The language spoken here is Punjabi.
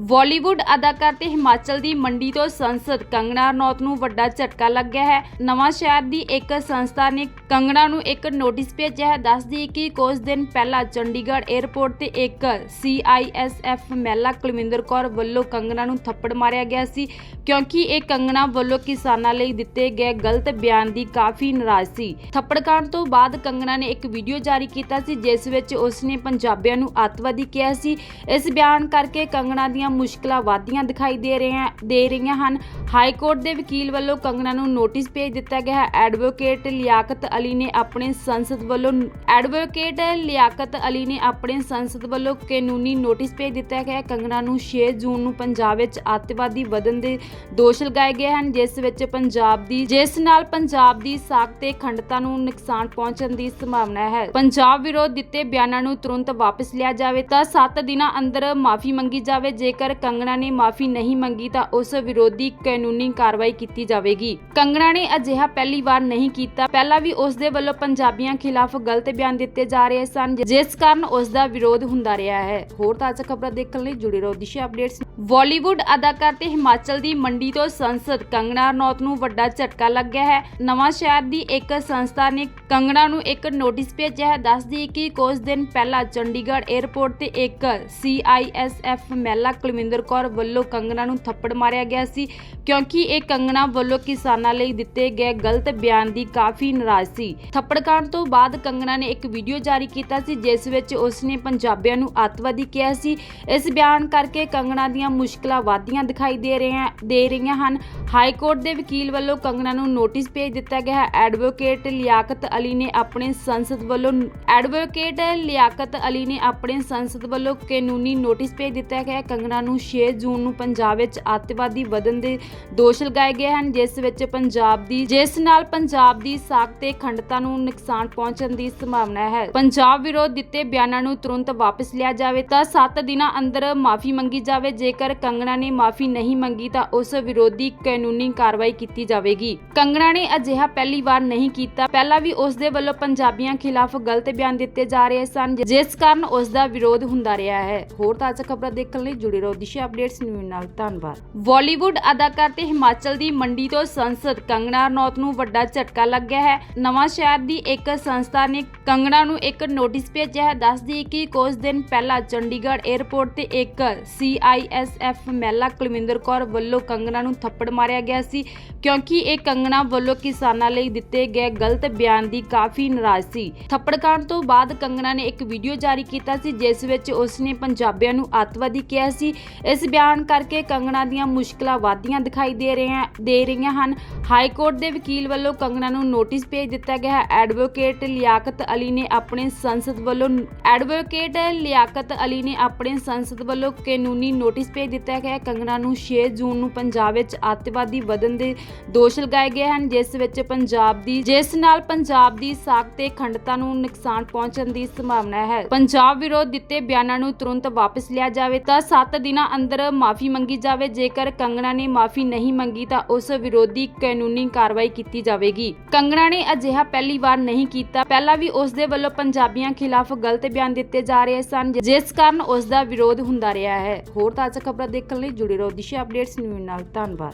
ਬਾਲੀਵੁੱਡ ਅਦਾਕਾਰ ਤੇ ਹਿਮਾਚਲ ਦੀ ਮੰਡੀ ਤੋਂ ਸੰਸਦ ਕੰਗਣਾ ਰਣੌਤ ਨੂੰ ਵੱਡਾ ਝਟਕਾ ਲੱਗਿਆ ਹੈ। ਨਵਾਂ ਸ਼ਹਿਰ ਦੀ ਇੱਕ ਸੰਸਥਾ ਨੇ ਕੰਗਣਾ ਨੂੰ ਇੱਕ ਨੋਟਿਸ ਭੇਜਿਆ ਹੈ। ਦੱਸਦੀ ਕਿ ਕੁਝ ਦਿਨ ਪਹਿਲਾਂ ਚੰਡੀਗੜ੍ਹ 에ਅਰਪੋਰਟ ਤੇ ਇੱਕ ਸੀਆਈਐਸਐਫ ਮਹਿਲਾ ਕੁਲਵਿੰਦਰ ਕੌਰ ਵੱਲੋਂ ਕੰਗਣਾ ਨੂੰ ਥੱਪੜ ਮਾਰਿਆ ਗਿਆ ਸੀ, ਕਿਉਂਕਿ ਇਹ ਕੰਗਣਾ ਵੱਲੋਂ ਕਿਸਾਨਾਂ ਲਈ ਦਿੱਤੇ ਗਏ ਗਲਤ ਬਿਆਨ ਦੀ ਕਾਫੀ ਨਾਰਾਜ਼ ਸੀ। ਥੱਪੜ ਖਾਣ ਤੋਂ ਬਾਅਦ ਕੰਗਣਾ ਨੇ ਇੱਕ ਵੀਡੀਓ ਜਾਰੀ ਕੀਤਾ ਸੀ, ਜਿਸ ਵਿੱਚ ਉਸਨੇ ਪੰਜਾਬੀਆਂ ਨੂੰ ਅੱਤਵਾਦੀ ਕਿਹਾ ਸੀ। ਇਸ ਬਿਆਨ ਕਰਕੇ ਕੰਗਣਾ ਦੀ ਦੀਆਂ ਮੁਸ਼ਕਲਾਂ ਵਧਦੀਆਂ ਦਿਖਾਈ ਦੇ ਰਹੀਆਂ ਦੇ ਰਹੀਆਂ ਹਨ। ਹਾਈ ਕੋਰਟ ਦੇ ਵਕੀਲ ਵੱਲੋਂ ਕੰਗਣਾ ਨੂੰ ਨੋਟਿਸ ਭੇਜ ਦਿੱਤਾ ਗਿਆ ਹੈ। ਐਡਵੋਕੇਟ ਲਿਆਕਤ ਅਲੀ ਨੇ ਆਪਣੇ ਸੰਸਦ ਵੱਲੋਂ ਐਡਵੋਕੇਟ ਲਿਆਕਤ ਅਲੀ ਨੇ ਆਪਣੇ ਸੰਸਦ ਵੱਲੋਂ ਕਾਨੂੰਨੀ ਨੋਟਿਸ ਭੇਜ ਦਿੱਤਾ ਗਿਆ ਹੈ। ਕੰਗਣਾ ਨੂੰ 6 ਜੂਨ ਨੂੰ ਪੰਜਾਬ ਵਿੱਚ ਅੱਤਵਾਦੀ ਵਧਣ ਦੇ ਦੋਸ਼ ਲਗਾਏ ਗਏ ਹਨ। ਜਿਸ ਵਿੱਚ ਪੰਜਾਬ ਦੀ ਜਿਸ ਨਾਲ ਪੰਜਾਬ ਦੀ ਸਾਖ ਤੇ ਅਖੰਡਤਾ ਨੂੰ ਨੁਕਸਾਨ ਪਹੁੰਚਣ ਦੀ ਸੰਭਾਵਨਾ ਹੈ। ਪੰਜਾਬ ਵਿਰੋਧ ਦਿੱਤੇ ਬਿਆਨਾਂ ਨੂੰ ਤੁਰੰਤ ਵਾਪਸ ਲਿਆ ਜਾਵੇ ਤਾਂ 7 ਦਿਨਾਂ ਅੰਦਰ ਮਾਫੀ ਮੰਗੀ ਜਾਵੇ। ਜੇਕਰ ਕੰਗਣਾ ਨੇ ਮਾਫੀ ਨਹੀਂ ਮੰਗੀ ਤਾਂ ਉਸ ਵਿਰੋਧੀ ਕਾਨੂੰਨੀ ਕਾਰਵਾਈ ਕੀਤੀ ਜਾਵੇਗੀ। ਕੰਗਣਾ ਨੇ ਅਜਿਹਾ ਪਹਿਲੀ ਵਾਰ ਨਹੀਂ ਕੀਤਾ। ਪਹਿਲਾਂ ਵੀ ਉਸ ਦੇ ਵੱਲੋਂ ਪੰਜਾਬੀਆਂ ਖਿਲਾਫ ਗਲਤ ਬਿਆਨ ਦਿੱਤੇ ਜਾ ਰਹੇ ਸਨ ਜਿਸ ਕਾਰਨ ਉਸ ਦਾ ਵਿਰੋਧ ਹੁੰਦਾ ਰਿਹਾ ਹੈ। ਹੋਰ ਤਾਜ਼ਾ ਖਬਰਾਂ ਦੇਖਣ ਲਈ ਜੁੜੇ ਰਹੋ ਦਿਸ਼ਾ ਅਪਡੇਟਸ। ਬਾਲੀਵੁੱਡ ਅਦਾਕਾਰ ਤੇ ਹਿਮਾਚਲ ਦੀ ਮੰਡੀ ਤੋਂ ਸੰਸਦ ਕੰਗਣਾ ਰਣੌਤ ਨੂੰ ਵੱਡਾ ਝਟਕਾ ਲੱਗਿਆ ਹੈ। ਨਵਾਂ ਸ਼ਹਿਰ ਦੀ ਇੱਕ ਸੰਸਥਾ ਨੇ ਕੰਗਣਾ ਨੂੰ ਇੱਕ ਨੋਟਿਸ ਭੇਜਿਆ ਹੈ। ਦੱਸਦੀ ਕਿ ਕੁਝ ਦਿਨ ਪਹਿਲਾਂ ਚੰਡੀਗੜ੍ਹ 에ਅਰਪੋਰਟ ਤੇ ਇੱਕ ਸੀਆਈਐਸਐਫ ਮਹਿਲਾ ਕੁਲਵਿੰਦਰ ਕੌਰ ਵੱਲੋਂ ਕੰਗਣਾ ਨੂੰ ਥੱਪੜ ਮਾਰਿਆ ਗਿਆ ਸੀ, ਕਿਉਂਕਿ ਇਹ ਕੰਗਣਾ ਵੱਲੋਂ ਕਿਸਾਨਾਂ ਲਈ ਦਿੱਤੇ ਗਏ ਗਲਤ ਬਿਆਨ ਦੀ ਕਾਫੀ ਨਾਰਾਜ਼ ਸੀ। ਥੱਪੜ ਖਾਣ ਤੋਂ ਬਾਅਦ ਕੰਗਣਾ ਨੇ ਇੱਕ ਵੀਡੀਓ ਜਾਰੀ ਕੀਤਾ ਸੀ, ਜਿਸ ਵਿੱਚ ਉਸਨੇ ਪੰਜਾਬੀਆਂ ਨੂੰ ਅੱਤਵਾਦੀ ਕਿਹਾ ਸੀ। ਇਸ ਬਿਆਨ ਕਰਕੇ ਕੰਗਣਾ ਦੀਆਂ ਮੁਸ਼ਕਲਾਂ ਵਾਧੀਆਂ ਦਿਖਾਈ ਦੇ ਰਹੀਆਂ ਦੇ ਰਹੀਆਂ ਹਨ। ਹਾਈ ਕੋਰਟ ਦੇ ਵਕੀਲ ਵੱਲੋਂ ਕੰਗਣਾ ਨੂੰ ਨੋਟਿਸ ਭੇਜ ਦਿੱਤਾ ਗਿਆ ਹੈ। ਐਡਵੋਕੇਟ ਲਿਆਕਤ ਅਲੀ ਨੇ ਆਪਣੇ ਸੰਸਦ ਵੱਲੋਂ, ਐਡਵੋਕੇਟ ਲਿਆਕਤ ਅਲੀ ਨੇ ਆਪਣੇ ਸੰਸਦ ਵੱਲੋਂ ਕਾਨੂੰਨੀ ਨੋਟਿਸ ਭੇਜ ਦਿੱਤਾ ਗਿਆ ਕੰਗਣਾ ਕੰਗਣਾ ਨੂੰ 6 ਜੂਨ ਨੂੰ ਪੰਜਾਬ ਵਿੱਚ ਅੱਤਵਾਦੀ ਵਧਣ ਦੇ ਦੋਸ਼ ਲਗਾਏ ਗਏ ਹਨ, ਜਿਸ ਵਿੱਚ ਪੰਜਾਬ ਦੀ, ਜਿਸ ਨਾਲ ਪੰਜਾਬ ਦੀ ਸਾਖ ਤੇ ਅਖੰਡਤਾ ਨੂੰ ਨੁਕਸਾਨ ਪਹੁੰਚਣ ਦੀ ਸੰਭਾਵਨਾ ਹੈ। ਪੰਜਾਬ ਵਿਰੋਧ ਦਿੱਤੇ ਬਿਆਨਾਂ ਨੂੰ ਤੁਰੰਤ ਵਾਪਸ ਲਿਆ ਜਾਵੇ ਤਾਂ 7 ਦਿਨਾਂ ਅੰਦਰ ਮਾਫੀ ਮੰਗੀ ਜਾਵੇ। ਜੇਕਰ ਕੰਗਣਾ ਨੇ ਮਾਫੀ ਨਹੀਂ ਮੰਗੀ ਤਾਂ ਉਸ ਵਿਰੋਧੀ ਕਾਨੂੰਨੀ ਕਾਰਵਾਈ ਕੀਤੀ ਜਾਵੇਗੀ। ਕੰਗਣਾ ਨੇ ਅਜਿਹਾ ਪਹਿਲੀ ਵਾਰ ਨਹੀਂ ਕੀਤਾ। ਪਹਿਲਾਂ ਵੀ ਉਸ ਦੇ ਵੱਲੋਂ ਪੰਜਾਬੀਆਂ ਖਿਲਾਫ ਗਲਤ ਬਿਆਨ ਦਿੱਤੇ ਜਾ ਰਹੇ ਸਨ, ਜਿਸ ਕਾਰਨ ਉਸ ਦਾ ਵਿਰੋਧ ਹੁੰਦਾ ਰਿਹਾ ਹੈ। ਹੋਰ ਤਾਜ਼ਾ ਖਬਰਾਂ ਦੇਖਣ ਲਈ ਜੁੜੇ ਰਹੋ ਦਿਸ਼ਾ ਅਪਡੇਟਸ ਨਿਊਜ਼ ਨਾਲ ਧੰਨਵਾਦ। ਬਾਲੀਵੁੱਡ ਅਦਾਕਾਰ ਤੇ ਹਿਮਾਚਲ ਦੀ ਮੰਡੀ ਤੋਂ ਸੰਸਦ ਕੰਗਣਾ ਰਣੌਤ ਨੂੰ ਵੱਡਾ ਝਟਕਾ ਲੱਗਿਆ ਹੈ। ਨਵਾਂ ਸ਼ਹਿਰ ਦੀ ਇੱਕ ਸੰਸਥਾ ਨੇ ਕੰਗਣਾ ਨੂੰ ਇੱਕ ਨੋਟਿਸ ਭੇਜਿਆ ਹੈ। ਦੱਸਦੀ ਕਿ ਕੁਝ ਦਿਨ ਪਹਿਲਾਂ ਚੰਡੀਗੜ੍ਹ 에ਅਰਪੋਰਟ ਤੇ ਇੱਕ ਸੀਆਈਐਸਐਫ ਮਹਿਲਾ ਕੁਲਵਿੰਦਰ ਕੌਰ ਵੱਲੋਂ ਕੰਗਣਾ ਨੂੰ ਥੱਪੜ ਮਾਰਿਆ ਗਿਆ ਸੀ, ਕਿਉਂਕਿ ਇਹ ਕੰਗਣਾ ਵੱਲੋਂ ਕਿਸਾਨਾਂ ਲਈ ਦਿੱਤੇ ਗਏ ਗਲਤ ਬਿਆਨ ਦੀ ਕਾਫੀ ਨਾਰਾਜ਼ ਸੀ। ਥੱਪੜ ਖਾਣ ਤੋਂ ਬਾਅਦ ਕੰਗਣਾ ਨੇ ਇੱਕ ਵੀਡੀਓ ਜਾਰੀ ਕੀਤਾ ਸੀ, ਜਿਸ ਵਿੱਚ ਉਸਨੇ ਪੰਜਾਬੀਆਂ ਨੂੰ ਅੱਤਵਾਦੀ ਕਿਹਾ ਸੀ। ਇਸ ਬਿਆਨ ਕਰਕੇ ਕੰਗਣਾ ਦੀਆਂ ਮੁਸ਼ਕਲਾਂ ਵਾਧੀਆਂ ਦਿਖਾਈ ਦੇ ਰਹੀਆਂ ਦੇ ਰਹੀਆਂ ਹਨ। ਹਾਈ ਕੋਰਟ ਦੇ ਵਕੀਲ ਵੱਲੋਂ ਕੰਗਣਾ ਨੂੰ ਨੋਟਿਸ ਭੇਜ ਦਿੱਤਾ ਗਿਆ ਹੈ। ਐਡਵੋਕੇਟ ਲਿਆਕਤ ਅਲੀ ਨੇ ਆਪਣੇ ਸੰਸਦ ਵੱਲੋਂ ਐਡਵੋਕੇਟ ਲਿਆਕਤ ਅਲੀ ਨੇ ਆਪਣੇ ਸੰਸਦ ਵੱਲੋਂ ਕਾਨੂੰਨੀ ਨੋਟਿਸ ਭੇਜ ਦਿੱਤਾ ਗਿਆ ਹੈ। ਕੰਗਣਾ ਨੂੰ 6 ਜੂਨ ਨੂੰ ਪੰਜਾਬ ਵਿੱਚ ਅੱਤਵਾਦੀ ਵਧਣ ਦੇ ਦੋਸ਼ ਲਗਾਏ ਗਏ ਹਨ, ਜਿਸ ਵਿੱਚ ਪੰਜਾਬ ਦੀ, ਜਿਸ ਨਾਲ ਪੰਜਾਬ ਦੀ ਸਾਖ ਤੇ ਅਖੰਡਤਾ ਨੂੰ ਨੁਕਸਾਨ ਪਹੁੰਚਣ ਦੀ ਸੰਭਾਵਨਾ ਹੈ। ਪੰਜਾਬ ਵਿਰੋਧ ਦਿੱਤੇ ਬਿਆਨਾਂ ਨੂੰ ਤੁਰੰਤ ਵਾਪਸ ਲਿਆ ਜਾਵੇ ਤਾਂ 7 ਦਿਨਾਂ ਅੰਦਰ ਮਾਫੀ ਮੰਗੀ ਜਾਵੇ, ਜੇਕਰ ਕੰਗਣਾ ਨੇ ਮਾਫੀ ਨਹੀਂ ਮੰਗੀ ਤਾਂ ਉਸ ਵਿਰੋਧੀ ਕਾਨੂੰਨੀ ਕਾਰਵਾਈ ਕੀਤੀ ਜਾਵੇਗੀ। ਕੰਗਣਾ ਨੇ ਅਜਿਹਾ ਪਹਿਲੀ ਵਾਰ ਨਹੀਂ ਕੀਤਾ। ਪਹਿਲਾਂ ਵੀ ਉਸ ਦੇ ਵੱਲੋਂ ਪੰਜਾਬੀਆਂ ਖਿਲਾਫ ਗਲਤ ਬਿਆਨ ਦਿੱਤੇ ਜਾ ਰਹੇ ਸਨ, ਜਿਸ ਕਾਰਨ ਉਸ ਦਾ ਵਿਰੋਧ ਹੁੰਦਾ ਰਿਹਾ ਹੈ। ਹੋਰ ਤਾਜ਼ਾ ਖਬਰਾਂ ਦੇਖਣ ਲਈ ਜੁੜੇ ਰਹੋ ਦਿਸ਼ਾ ਅਪਡੇਟਸ ਨਿਊਜ਼ ਨਾਲ। ਧੰਨਵਾਦ।